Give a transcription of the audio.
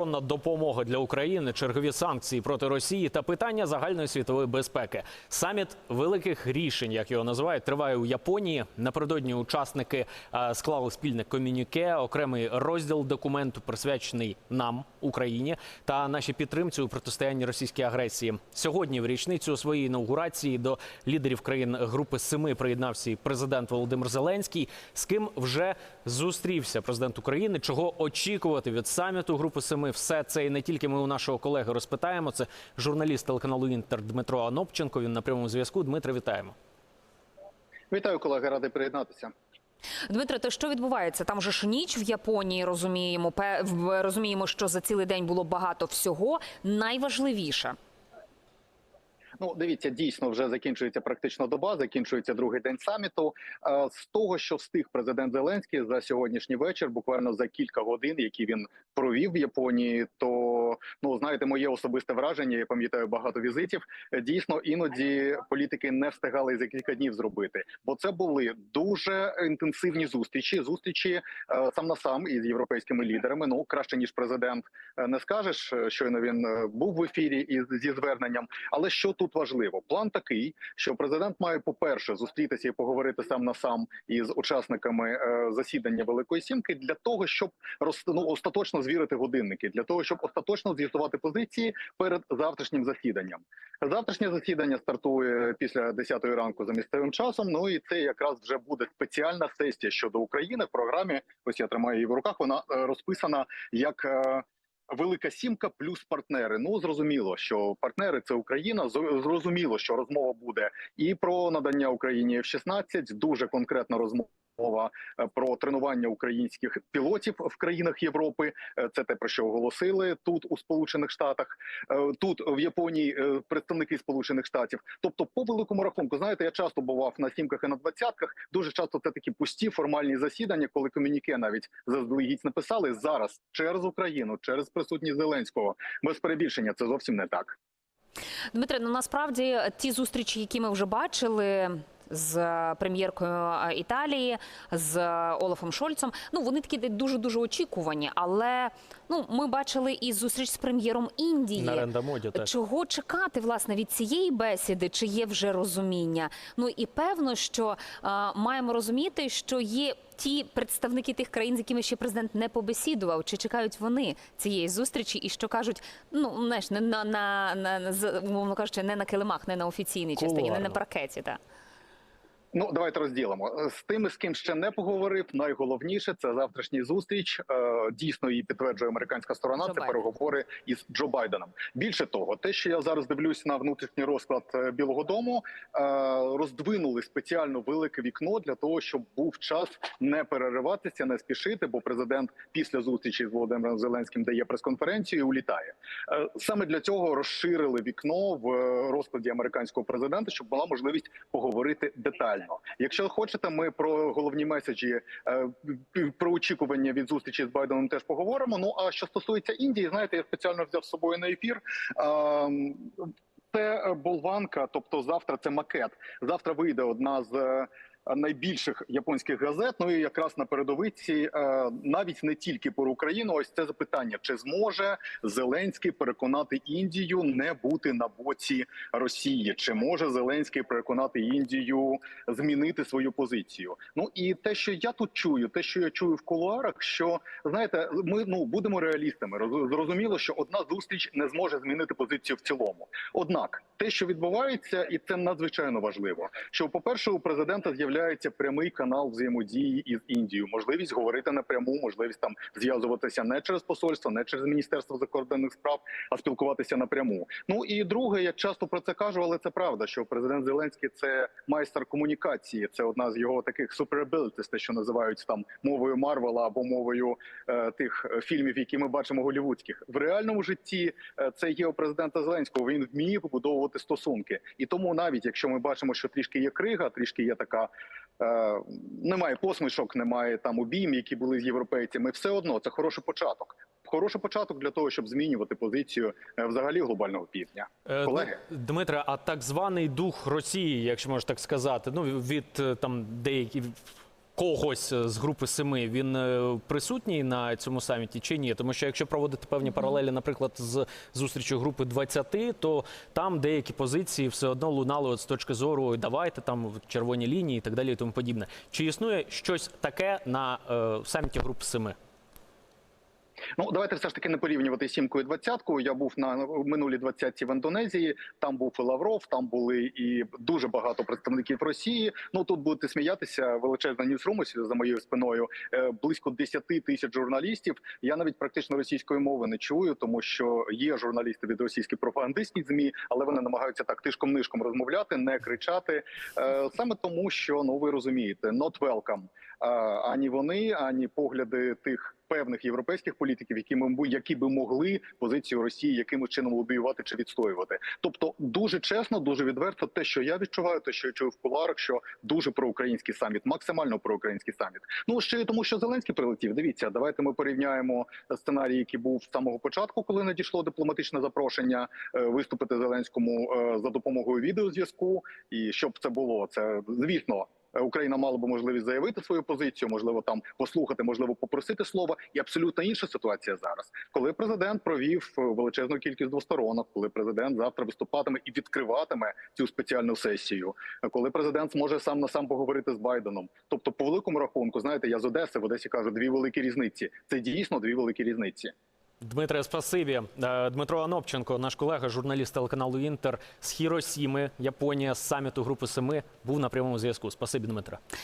Оборонна допомога для України, чергові санкції проти Росії та питання загальної світової безпеки. Саміт великих рішень, як його називають, триває у Японії. Напередодні учасники е, склали спільне комюніке, окремий розділ документу присвячений нам, Україні, та нашій підтримці у протистоянні російській агресії. Сьогодні, в річницю своєї інаугурації, до лідерів країн групи Семи приєднався президент Володимир Зеленський. З ким вже зустрівся президент України? Чого очікувати від саміту групи Семи? Все це і не тільки ми у нашого колеги розпитаємо. Це журналіст телеканалу Інтер Дмитро Анопченко. Він на прямому зв'язку. Дмитре, вітаємо. Вітаю, колеги, радий приєднатися. Дмитре, то що відбувається? Там же ж ніч в Японії розуміємо. розуміємо, що за цілий день було багато всього. Найважливіше. Ну, дивіться, дійсно вже закінчується практично доба, закінчується другий день саміту. Е, З того, що встиг президент Зеленський за сьогоднішній вечір, буквально за кілька годин, які він провів в Японії, то ну знаєте, моє особисте враження. Я пам'ятаю багато візитів. е, Дійсно, іноді політики не встигали за кілька днів зробити, бо це були дуже інтенсивні зустрічі. Зустрічі е, сам на сам із європейськими лідерами. Ну краще ніж президент не скажеш. Щойно він був в ефірі із зі зверненням. Але що тут важливо? План такий, що президент має, по-перше, зустрітися і поговорити сам на сам із учасниками е, засідання Великої Сімки для того, щоб ну, остаточно звірити годинники, для того, щоб остаточно з'ясувати позиції перед завтрашнім засіданням. Завтрашнє засідання стартує після 10 ранку за місцевим часом. Ну і це якраз вже буде спеціальна сесія щодо України в програмі. Ось я тримаю її в руках. Вона е, розписана як. Велика сімка плюс партнери. Ну зрозуміло, що партнери це Україна. Зрозуміло, що розмова буде і про надання Україні F-16, дуже конкретна розмова. Е, Про тренування українських пілотів в країнах Європи Е, це те про що оголосили тут у Сполучених Штатах, Е, тут в Японії представники Сполучених Штатів. Тобто, по великому рахунку, знаєте, я часто бував на сімках і на двадцятках. Дуже часто це такі пусті формальні засідання, коли комюніке навіть заздалегідь написали зараз через Україну, через присутність Зеленського. Без перебільшення це зовсім не так. Дмитре, ну насправді ті зустрічі, які ми вже бачили. З прем'єркою е, Італії, з Олафом Шольцем, ну вони такі дуже дуже очікувані. Але ну ми бачили і зустріч з прем'єром Індії. Наренда моді теж. Чого чекати власне від цієї бесіди? Чи є вже розуміння? Ну і певно, що е, маємо розуміти, що є ті представники тих країн, з якими ще президент не побесідував, чи чекають вони цієї зустрічі, і що кажуть, ну знаєш, не на, на, на, на умовно кажучи, не на килимах, не на офіційній частині, не на паркеті. Та. Ну давайте розділимо з тими, з ким ще не поговорив. Найголовніше це завтрашній зустріч. Е, Дійсно її підтверджує американська сторона. Джо це Байден. переговори із Джо Байденом. Більше того, те, що я зараз дивлюсь на внутрішній розклад е, Білого Дому, е, роздвинули спеціально велике вікно для того, щоб був час не перериватися, не спішити. Бо президент після зустрічі з Володимиром Зеленським дає прес-конференцію і улітає. Е, Саме для цього розширили вікно в е, розкладі американського президента, щоб була можливість поговорити детально. Якщо хочете, ми про головні меседжі е, про очікування від зустрічі з Байденом теж поговоримо. Ну а що стосується Індії, знаєте, я спеціально взяв з собою на ефір. Ем, Це е, болванка, тобто завтра це макет. Завтра вийде одна з е, найбільших японських газет. Ну і якраз на передовиці е, навіть не тільки про Україну. Ось це запитання: чи зможе Зеленський переконати Індію не бути на боці Росії? Чи може Зеленський переконати Індію змінити свою позицію? Ну і те, що я тут чую, те, що я чую в кулуарах, що знаєте, ми ну будемо реалістами. Роз- Зрозуміло, що одна зустріч не зможе змінити позицію в цілому. Однак, те, що відбувається, і це надзвичайно важливо. Що, по перше, у президента з'являється прямий канал взаємодії із Індією, можливість говорити напряму, можливість там зв'язуватися не через посольство, не через міністерство закордонних справ, а спілкуватися напряму. Ну і друге, я часто про це кажу, але це правда, що президент Зеленський це майстер комунікації. Це одна з його таких abilities, те, що називають там мовою Марвела або мовою е, тих е, фільмів, які ми бачимо голівудських. В реальному житті е, це є у президента Зеленського. Він вміє побудовувати стосунки, і тому навіть якщо ми бачимо, що трішки є крига, трішки є така. Е, немає посмішок, немає там обійм, які були з європейцями. Все одно це хороший початок. Хороший початок для того, щоб змінювати позицію е, взагалі глобального півдня. Е, Колеги. Дмитре, а так званий дух Росії, якщо можна так сказати, ну від е, там деякі когось з групи семи, він е, присутній на цьому саміті чи ні? Тому що якщо проводити певні паралелі, наприклад, з зустрічю групи 20, то там деякі позиції все одно лунали от з точки зору давайте там червоні лінії і так далі, і тому подібне. Чи існує щось таке на е, саміті групи семи? Ну давайте все ж таки не порівнювати сімку і двадцятку. Я був на минулій двадцятці в Індонезії. Там був і Лавров, там були і дуже багато представників Росії. Ну тут будете сміятися. Величезна ньюсрум за моєю спиною. е, Близько 10 тисяч журналістів. Я навіть практично російської мови не чую, тому що є журналісти від російських пропагандистських змі, але вони намагаються так тишком нишком розмовляти, не кричати. Е, Саме тому, що ну ви розумієте, not welcome. Е, ані вони, ані погляди тих певних європейських політиків, які ми які би могли позицію Росії якимось чином лобіювати чи відстоювати. Тобто, дуже чесно, дуже відверто, те, що я відчуваю, те, що я чую в куларах, що дуже проукраїнський саміт, максимально проукраїнський саміт. Ну ще й тому, що Зеленський прилетів. Дивіться, давайте ми порівняємо сценарій, який був з самого початку, коли надійшло дипломатичне запрошення е, виступити Зеленському е, за допомогою відеозв'язку. І щоб це було, це звісно. Е, Україна мала би можливість заявити свою позицію, можливо, там послухати, можливо, попросити слова. І абсолютно інша ситуація зараз, коли президент провів е, величезну кількість двосторонок, коли президент завтра виступатиме і відкриватиме цю спеціальну сесію, е, коли президент зможе сам на сам поговорити з Байденом. Тобто, по великому рахунку, знаєте, я з Одеси в Одесі кажу дві великі різниці. Це дійсно дві великі різниці. Дмитре, спасибі. Е, Дмитро Анопченко, наш колега, журналіст телеканалу Інтер з Хіросіми, Японія, з саміту групи семи, був на прямому зв'язку. Спасибі, Дмитре.